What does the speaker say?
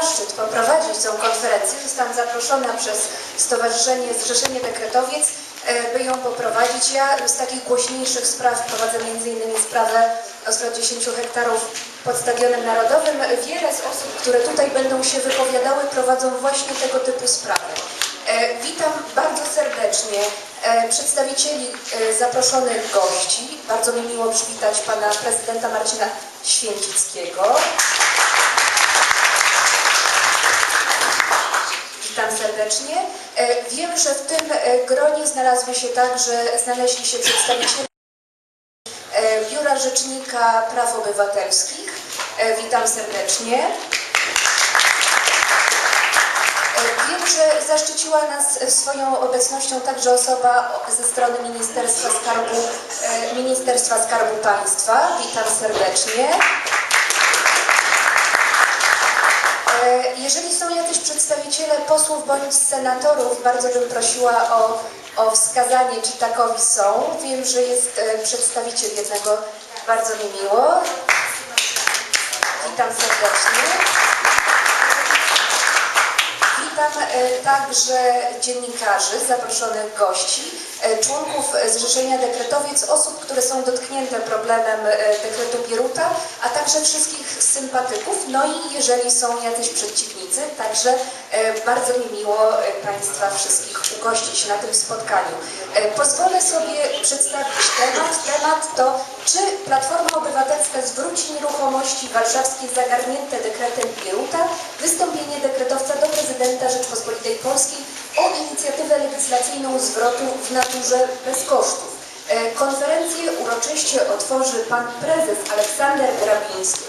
zaszczyt poprowadzić tą konferencję. Zostałam zaproszona przez Stowarzyszenie Zrzeszenie Dekretowiec, e, by ją poprowadzić. Ja z takich głośniejszych spraw prowadzę m.in. sprawę o 110 hektarów pod Stadionem Narodowym. Wiele z osób, które tutaj będą się wypowiadały, prowadzą właśnie tego typu sprawy. E, Witam bardzo serdecznie e, przedstawicieli zaproszonych gości. Bardzo mi miło przywitać pana prezydenta Marcina Święcickiego. Witam serdecznie. E, Wiem, że w tym e, gronie znalazły się także, znaleźli się przedstawiciele e, Biura Rzecznika Praw Obywatelskich. Witam serdecznie. Wiem, że zaszczyciła nas swoją obecnością także osoba ze strony Ministerstwa Skarbu, Ministerstwa Skarbu Państwa. Witam serdecznie. Jeżeli są jacyś przedstawiciele posłów bądź senatorów, bardzo bym prosiła o, o wskazanie, czy takowi są. Wiem, że jest e, przedstawiciel jednego, bardzo mi miło. Witam serdecznie. Witam e, także dziennikarzy, zaproszonych gości, e, członków e, Zrzeszenia Dekretowiec, osób, które są dotknięte problemem dekretu Bieruta, a także wszystkich sympatyków, no i jeżeli są jacyś przeciwnicy, także bardzo mi miło Państwa wszystkich ugościć na tym spotkaniu. Pozwolę sobie przedstawić temat. Temat to, czy Platforma Obywatelska zwróci nieruchomości warszawskie zagarnięte dekretem Bieruta, wystąpienie dekretowca do prezydenta Rzeczpospolitej Polskiej o inicjatywę legislacyjną zwrotu w naturze bez kosztów. E, Konferencję uroczyście otworzy pan prezes Aleksander Grabiński.